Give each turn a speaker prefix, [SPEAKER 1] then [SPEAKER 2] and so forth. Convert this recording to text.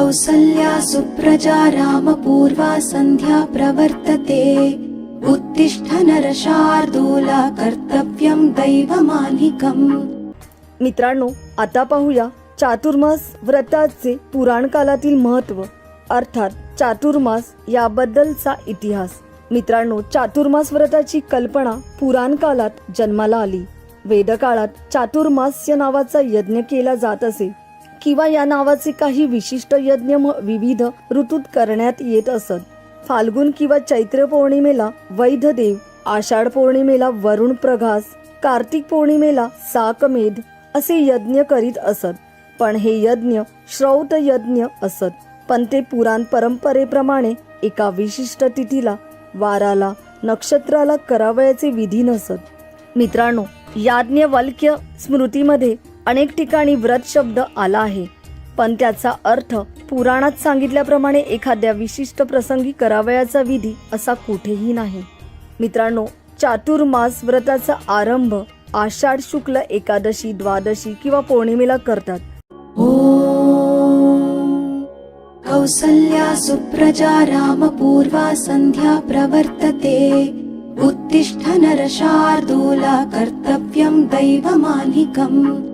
[SPEAKER 1] कौसल्या सुप्रजा रामपूर्वा सन्ध्या प्रवर्तते। उत्तिष्ठ नरशार्दूला कर्तव्यं दैवमालिकम्
[SPEAKER 2] मित्रांनो आता पाहूया चातुर्मास व्रताचे पुराण कालातील महत्त्व अर्थात चातुर्मास याबद्दलचा इतिहास। मित्रांनो चातुर्मास व्रताची कल्पना पुराण काळात जन्माला आली। वेदकाळात चातुर्मास्य नावाचा यज्ञ केला जात असे। किंवा या नावाचे काही विशिष्ट यज्ञ म- विविध ऋतूत करण्यात येत असत. फाल्गुन किंवा चैत्र पौर्णिमेला वैधदेव आषाढ पौर्णिमेला वरुण प्रघास कार्तिक पौर्णिमेला साकमेध असे यज्ञ करीत असत. पण हे यज्ञ श्रौत यज्ञ असत. पण ते पुराण परंपरेप्रमाणे एका विशिष्ट तिथीला वाराला नक्षत्राला करावयाचे विधी नसत. मित्रांनो याज्ञवल्क्य स्मृतीमध्ये अनेक ठिकाणी व्रत शब्द आला आहे. पण त्याचा अर्थ पुराणात सांगितल्याप्रमाणे एखाद्या विशिष्ट प्रसंगी करावयाचा विधी असा कुठेही नाही. मित्रांनो चातुर्मास व्रताचा आरंभ आषाढ शुक्ल एकादशी द्वादशी किंवा पौर्णिमेला करतात.
[SPEAKER 1] कौसल्या सुप्रजा रामपूर्वा संध्या प्रवर्तते. उत्तिष्ठ नरशार्दूला कर्तव्यं दैवमालिकम्